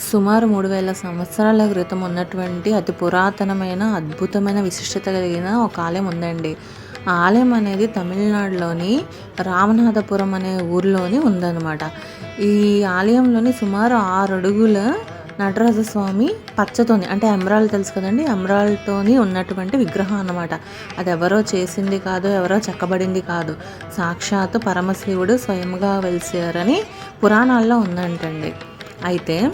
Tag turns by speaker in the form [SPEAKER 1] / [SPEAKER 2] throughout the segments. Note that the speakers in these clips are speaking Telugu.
[SPEAKER 1] సుమారు మూడు వేల సంవత్సరాల క్రితం ఉన్నటువంటి అతి పురాతనమైన అద్భుతమైన విశిష్టత కలిగిన ఒక ఆలయం ఉందండి. ఆ ఆలయం అనేది తమిళనాడులోని రామనాథపురం అనే ఊరిలోని ఉందన్నమాట. ఈ ఆలయంలోని సుమారు ఆరు అడుగుల నటరాజస్వామి పచ్చతోని అంటే ఎమరాల్డ్ తెలుసు కదండి ఎమరాల్డ్తోని ఉన్నటువంటి విగ్రహం అనమాట అది ఎవరో చేసింది కాదు ఎవరో చెక్కబడింది కాదు. సాక్షాత్తు పరమశివుడు స్వయంగా వెలిసారని పురాణాల్లో ఉందంటండి. అయితే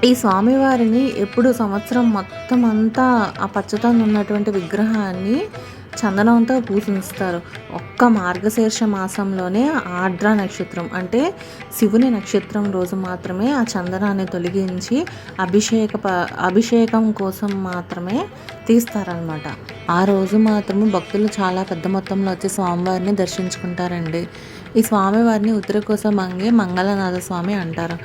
[SPEAKER 1] ఈ స్వామివారిని ఎప్పుడు సంవత్సరం మొత్తం అంతా ఆ పచ్చతనం ఉన్నటువంటి విగ్రహాన్ని చందనంతో పూజిస్తారు. ఒక్క మార్గశీర్ష మాసంలోనే ఆర్ద్ర నక్షత్రం అంటే శివుని నక్షత్రం రోజు మాత్రమే ఆ చందనాన్ని తొలగించి అభిషేక అభిషేకం కోసం మాత్రమే తీస్తారనమాట ఆ రోజు మాత్రము భక్తులు చాలా పెద్ద మొత్తంలో వచ్చి స్వామివారిని దర్శించుకుంటారండి. ఈ స్వామివారిని ఉత్తరకోస మంగే మంగళనాథ స్వామి అంటారు.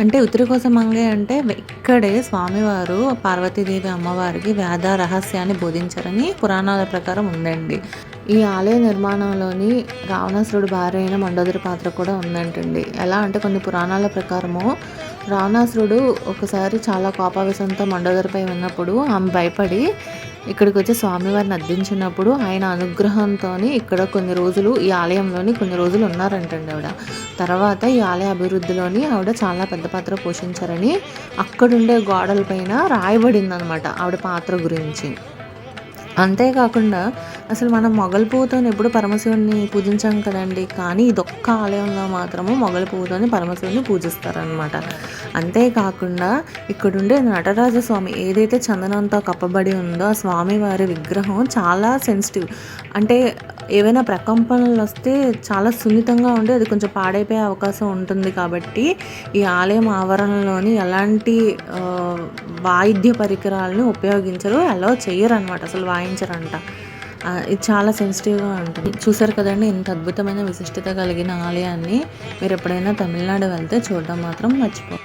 [SPEAKER 1] అంటే ఉత్తరకోస మంగే అంటే ఇక్కడే స్వామివారు పార్వతీదేవి అమ్మవారికి వేద రహస్యాన్ని బోధించారని పురాణాల ప్రకారం ఉందండి. ఈ ఆలయ నిర్మాణంలోని రావణాసురుడు భార్య అయిన మండోదరి పాత్ర కూడా ఉందంటండి. ఎలా అంటే కొన్ని పురాణాల ప్రకారము రావణాసురుడు ఒకసారి చాలా కోపావేశంతో మండోదరిపై ఉన్నప్పుడు ఆమె భయపడి ఇక్కడికి వచ్చి స్వామివారిని అద్దించినప్పుడు ఆయన అనుగ్రహంతో ఇక్కడ కొన్ని రోజులు ఈ ఆలయంలోని కొన్ని రోజులు ఉన్నారంటండి ఆవిడ. తర్వాత ఈ ఆలయ అభివృద్ధిలోని ఆవిడ చాలా పెద్ద పాత్ర పోషించారని అక్కడుండే గోడలపైన రాయబడింది అనమాట ఆవిడ పాత్ర గురించి. అంతేకాకుండా అసలు మనం మొగలి పువ్వుతోని ఎప్పుడు పరమశివుని పూజించాం కదండి. కానీ ఇదొక్క ఆలయంలో మాత్రము మొగల పువ్వుతోని పరమశివుని పూజిస్తారనమాట అంతేకాకుండా ఇక్కడుండే నటరాజ స్వామి ఏదైతే చందనంతో కప్పబడి ఉందో ఆ స్వామివారి విగ్రహం చాలా సెన్సిటివ్ అంటే ఏవైనా ప్రకంపనలు వస్తే చాలా సున్నితంగా ఉండి అది కొంచెం పాడైపోయే అవకాశం ఉంటుంది కాబట్టి ఈ ఆలయం ఆవరణలోని ఎలాంటి వాయిద్య పరికరాలను ఉపయోగించరు అలా చేయరు అనమాట అసలు వాయించరంట. ఇది చాలా సెన్సిటివ్గా ఉంటుంది. చూసారు కదండి ఇంత అద్భుతమైన విశిష్టత కలిగిన ఆలయాన్ని. మీరు ఎప్పుడైనా తమిళనాడు వెళ్తే చూడడం మాత్రం మర్చిపో